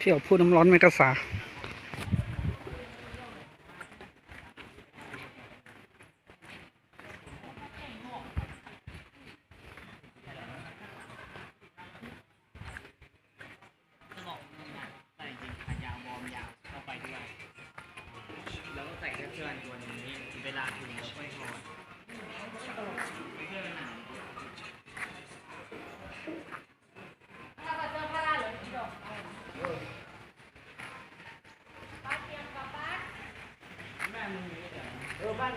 เที่ยวพูดน้ำร้อนไม่กระสาเวยแล้วก็ใส่เสื้อตัวนี้เวลาถึงช่วยถอดเสื้อมันหนาว เออบ้า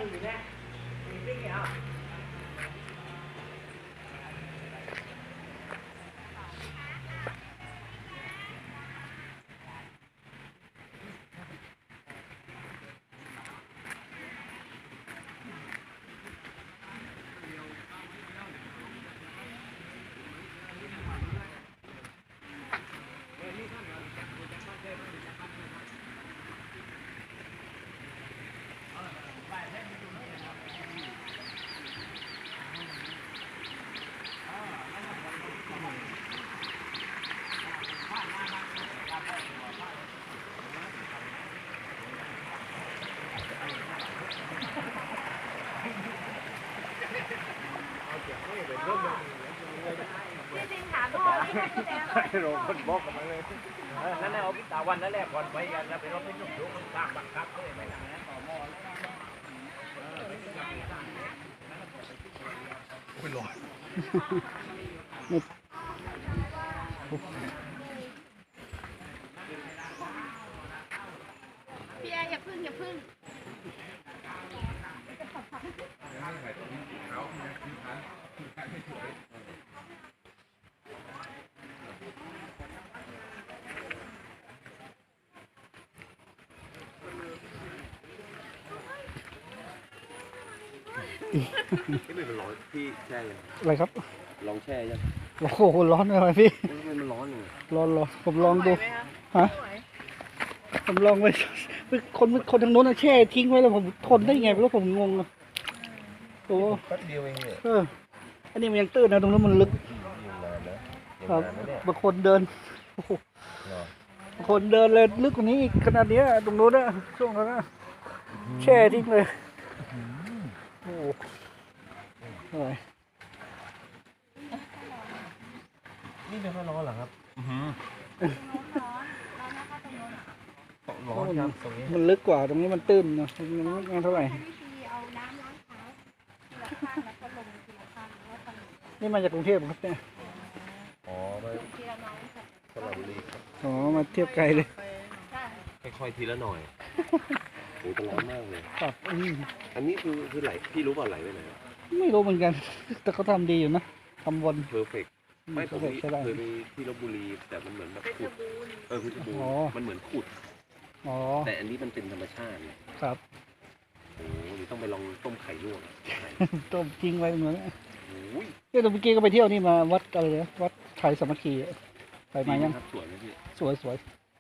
นมึงอยู่เนี่ยมีปิ้งเหรอโรคนบอกกันมาเลยนั่นแหละเอาพิตาวันนั่นแหละก่อนไปกันแล้วไปรถไปจุกจุกมันกลางบังคับเลยไปทางนั้นต่อหม้อพี่แอร์อย่าพึ่งอย่าพึ่ง ที่ไม่เป็นร้อนพี่แช่ยังอะไรครับลองแช่ยังโอ้โหร้อนอะไรพี่ทำไมมันร้อนอยู่ร้อนร้อนผมลองดูฮะผมลองไปคนคนทางโน้นน่ะแช่ทิ้งไว้แล้วผมทนได้ไงไม่รู้ผมงงอะโอ้แป๊บเดียวเองเนี่ยเออ อันนี้มันยังตื้นนะตรงนั้นมันลึกยิงนานนะยิงครับนานนะเนี่ยบางคนเดินโอ้โหเนาะบางคนเดินเลยลึกกว่านี้อีกขนาดเนี้ยตรงโน้นอะช่วงนั้นอะแช่ทิ้งเลยโอ้โหโอ้ยนี่ไม่ค่อยร้อนเหรอครับร้อนครับตรงนี้มันลึกกว่าตรงนี้มันตื้นนะมันไม่เท่าไหร่ นี่มาจากกรุงเทพครับเนี่ยอ๋อมาทีละน้องค่ะสระบุรีครับอ๋อมาเทียบไกลเลยใช่ค่อยๆทีละหน่อยโอ้ยมันร้อนมากเลย ครับอืมอันนี้คือคือไหลพี่รู้เปล่าไหลไปไหนไม่รู้เหมือนกัน แต่เขาทำดีอยู่นะทำวนเพอร์เฟกไม่ผมเขาใช้ได้เคยไปที่ลบบุรี แต่มันเหมือนแบบขุดเออเพชรบูรอ๋อณ์มันเหมือนขุดอ๋อแต่อันนี้มันเป็นธรรมชาติไงครับโอ้โหนี่ต้องไปลองต้มไข่ลวกอะไข่ต้มทิ้งไว้เหมือนกันโอ้ย เนี่ยตอนเมื่อกี้ก็ไปเที่ยวนี่มาวัดอะไรนะวัดไทยสามัคคีอะไปมายังดีนะครับสวยไหมพี่สวยสวย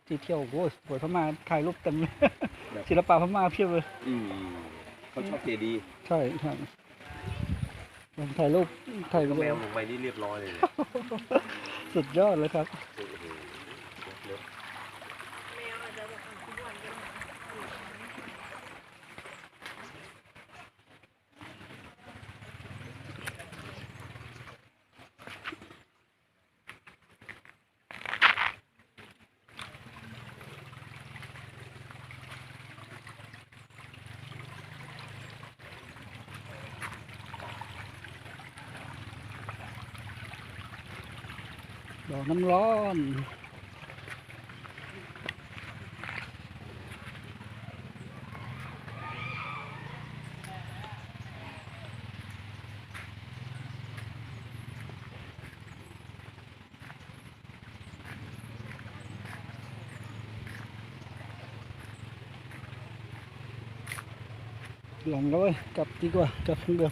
ที่เที่ยวโอ้ยสวยพม่าถ่ายรูปเต็มเลยแบบศิลปะพม่าเพียบเลย อืมเขาชอบเจดีย์ใช่ใช่ผมถ่ายรูปถ่ายก็รูปแมวลงไปนี่เรียบร้อยเลยเนี่ย สุดยอดเลยครับ ดอกน้ำร้อนหลงแล้วเว้ยกลับดีกว่ากลับทางเดิม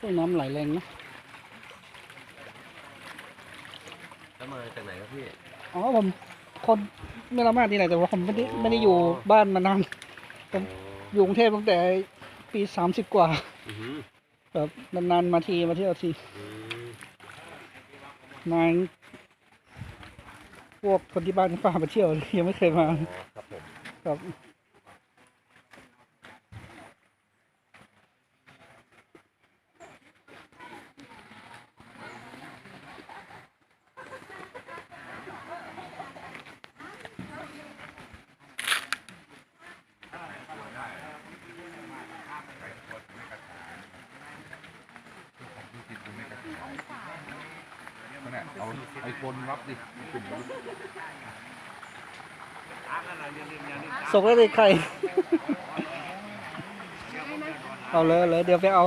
โอ้ยน้ำไหลแรงนะแล้วมาจากไหนครับพี่ อ๋อผมคนไม่ละมาดนี่แหละแต่ว่าผมไม่ได้ไม่ได้อยู่บ้านมานาน ผมอยู่กรุงเทพตั้งแต่ปีสามสิบกว่าอือหือแบบนานๆมาทีมาเที่ยวทีอืมนานพวกคนที่บ้านพามาเที่ยวยังไม่เคยมา อ๋อครับผม ครับ เอาไอโฟนรับดิกลุ่มมันส่งแล้วเลยใคร เอาเลยเลยเดี๋ยวไปเอา